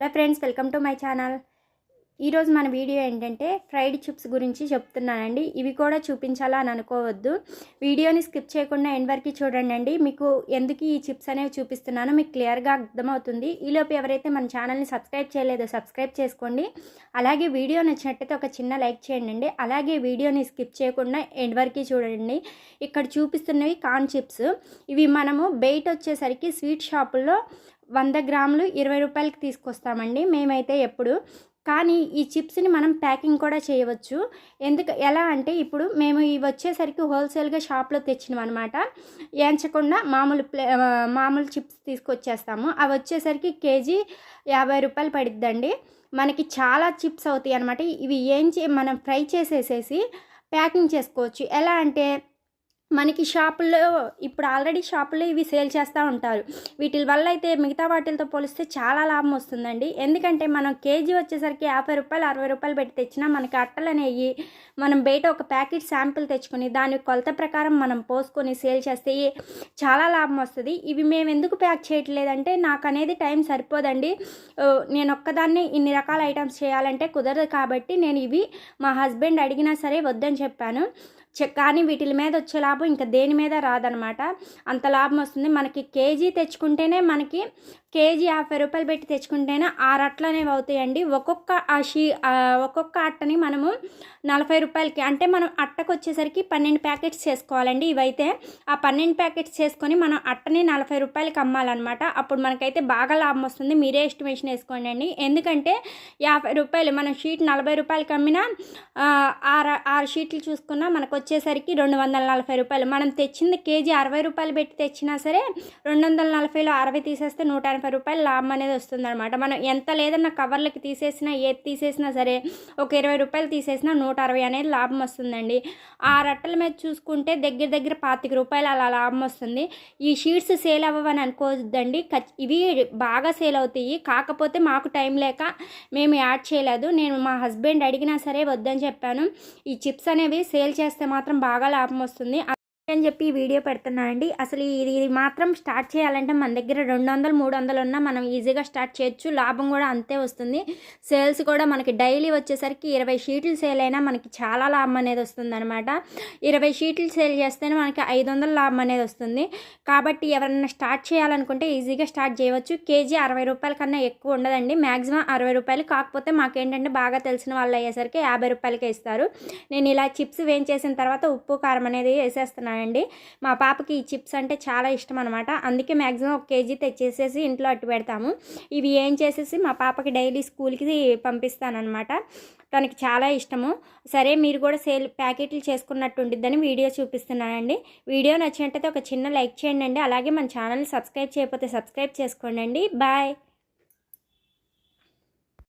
Hello friends welcome to my channel. ఈరోజు మన video ఏంటంటే ఫ్రైడ్ చిప్స్ గురించి చెప్తున్నానండి. ఇవి కూడా చూపించాలా అని అనుకోవద్దు. వీడియోని స్కిప్ చేయకుండా ఎండ్ వరకు చూడండి అండి. మీకు ఎందుకు ఈ చిప్స్ అనేవి చూపిస్తున్నానో మీకు క్లియర్గా అర్థమవుతుంది. ఈలోపు ఎవరైతే మన ఛానల్ని సబ్స్క్రైబ్ చేయలేదో సబ్స్క్రైబ్ చేసుకోండి. అలాగే వీడియో నచ్చినట్టయితే ఒక చిన్న లైక్ చేయండి అలాగే వీడియోని స్కిప్ చేయకుండా ఎండ్ వరకు చూడండి. ఇక్కడ చూపిస్తున్నవి కాన్ చిప్స్. ఇవి మనము బయట వచ్చేసరికి స్వీట్ షాపుల్లో వంద గ్రాములు ఇరవై రూపాయలకి తీసుకొస్తామండి. మేమైతే ఎప్పుడు కానీ ఈ చిప్స్ని మనం ప్యాకింగ్ కూడా చేయవచ్చు. ఎందుకు ఎలా అంటే ఇప్పుడు మేము ఇవి వచ్చేసరికి హోల్సేల్గా షాప్లో తెచ్చినవి అనమాట ఏంచకుండా మామూలు ప్లే మామూలు చిప్స్ తీసుకొచ్చేస్తాము. అవి వచ్చేసరికి కేజీ యాభై రూపాయలు పడిద్దండి. మనకి చాలా చిప్స్ అవుతాయి అనమాట ఇవి ఏం చే మనం ఫ్రై చేసేసేసి ప్యాకింగ్ చేసుకోవచ్చు. ఎలా అంటే మనకి షాపుల్లో ఇప్పుడు ఆల్రెడీ షాపుల్లో ఇవి సేల్ చేస్తూ ఉంటారు. వీటి వల్ల అయితే మిగతా వాటిలతో పోలిస్తే చాలా లాభం వస్తుందండి. ఎందుకంటే మనం కేజీ వచ్చేసరికి యాభై రూపాయలు అరవై రూపాయలు పెట్టి తెచ్చినా మనకి అట్టలు అనేవి మనం బయట ఒక ప్యాకెట్ శాంపిల్ తెచ్చుకొని దాని కొలత ప్రకారం మనం పోసుకొని సేల్ చేస్తే చాలా లాభం వస్తుంది. ఇవి మేము ఎందుకు ప్యాక్ చేయట్లేదంటే నాకు అనేది టైం సరిపోదండి. నేను ఒక్కదాన్ని ఇన్ని రకాల ఐటమ్స్ చేయాలంటే కుదరదు కాబట్టి నేను ఇవి మా హస్బెండ్ అడిగినా సరే వద్దని చెప్పాను. కానీ వీటి మీద వచ్చే లాభం ఇంకా దేని మీద రాదనమాట. అంత లాభం వస్తుంది. మనకి కేజీ తెచ్చుకుంటేనే మనకి కేజీ యాభై రూపాయలు పెట్టి తెచ్చుకుంటేనే ఆరు అట్లు అనేవి అవుతాయండి. ఒక్కొక్క ఆ షీ ఒక్కొక్క అట్టని మనము నలభై రూపాయలకి అంటే మనం అట్టకు వచ్చేసరికి పన్నెండు ప్యాకెట్స్ చేసుకోవాలండి. ఇవైతే ఆ పన్నెండు ప్యాకెట్స్ చేసుకొని మనం అట్టని నలభై రూపాయలకి అమ్మాలన్నమాట. అప్పుడు మనకైతే బాగా లాభం వస్తుంది. మీరే ఎస్టిమేషన్ వేసుకోండి అండి. ఎందుకంటే యాభై రూపాయలు మనం షీట్ నలభై రూపాయలకి అమ్మినా ఆరు ఆరు షీట్లు చూసుకున్నా మనకు వచ్చేసరికి రెండు వందల నలభై రూపాయలు. మనం తెచ్చింది కేజీ అరవై రూపాయలు పెట్టి తెచ్చినా సరే రెండు వందల నలభైలో అరవై తీసేస్తే నూట ఎనభై రూపాయలు లాభం అనేది వస్తుందన్నమాట. మనం ఎంత లేదన్నా కవర్లకి తీసేసినా ఏది తీసేసినా సరే ఒక ఇరవై రూపాయలు తీసేసినా నూట అరవై అనేది లాభం వస్తుందండి. ఆ రట్టల మీద చూసుకుంటే దగ్గర దగ్గర పాతిక రూపాయలు అలా లాభం వస్తుంది. ఈ షీట్స్ సేల్ అవ్వవని అనుకోవద్దండి. ఇవి బాగా సేల్ అవుతాయి. కాకపోతే మాకు టైం లేక మేము యాడ్ చేయలేదు. నేను మా హస్బెండ్ అడిగినా సరే వద్దని చెప్పాను. ఈ చిప్స్ అనేవి సేల్ చేస్తే మాత్రం బాగా లాభం వస్తుంది. అని చెప్పి వీడియో పెడుతున్నానండి అసలు ఇది ఇది మాత్రం స్టార్ట్ చేయాలంటే మన దగ్గర రెండు వందలు మూడు వందలు ఉన్నా మనం ఈజీగా స్టార్ట్ చేయొచ్చు. లాభం కూడా అంతే వస్తుంది. సేల్స్ కూడా మనకి డైలీ వచ్చేసరికి ఇరవై షీట్లు సేల్ అయినా మనకి చాలా లాభం అనేది వస్తుంది అనమాట ఇరవై షీట్లు సేల్ చేస్తేనే మనకి ఐదు వందల లాభం అనేది వస్తుంది. కాబట్టి ఎవరైనా స్టార్ట్ చేయాలనుకుంటే ఈజీగా స్టార్ట్ చేయవచ్చు. కేజీ అరవై రూపాయల కన్నా ఎక్కువ ఉండదండి. మ్యాక్సిమం అరవై రూపాయలు. కాకపోతే మాకేంటంటే బాగా తెలిసిన వాళ్ళు అయ్యేసరికి యాభై రూపాయలకే ఇస్తారు. నేను ఇలా చిప్స్ వేయించేసిన తర్వాత ఉప్పు కారం అనేది వేసేస్తున్నాను. అండి మా పాపకి ఈ చిప్స్ అంటే చాలా ఇష్టం అనమాట అందుకే మ్యాక్సిమం ఒక కేజీ తెచ్చేసేసి ఇంట్లో అట్టు పెడతాము. ఇవి ఏం చేసేసి మా పాపకి డైలీ స్కూల్కి పంపిస్తానమాట తనకి చాలా ఇష్టము. సరే మీరు కూడా సేల్ ప్యాకెట్లు చేసుకున్నట్టు ఉండిద్దని వీడియో చూపిస్తున్నానండి. వీడియో నచ్చినట్టయితే ఒక చిన్న లైక్ చేయండి అలాగే మన ఛానల్ని సబ్స్క్రైబ్ చేయకపోతే సబ్స్క్రైబ్ చేసుకోండి బాయ్!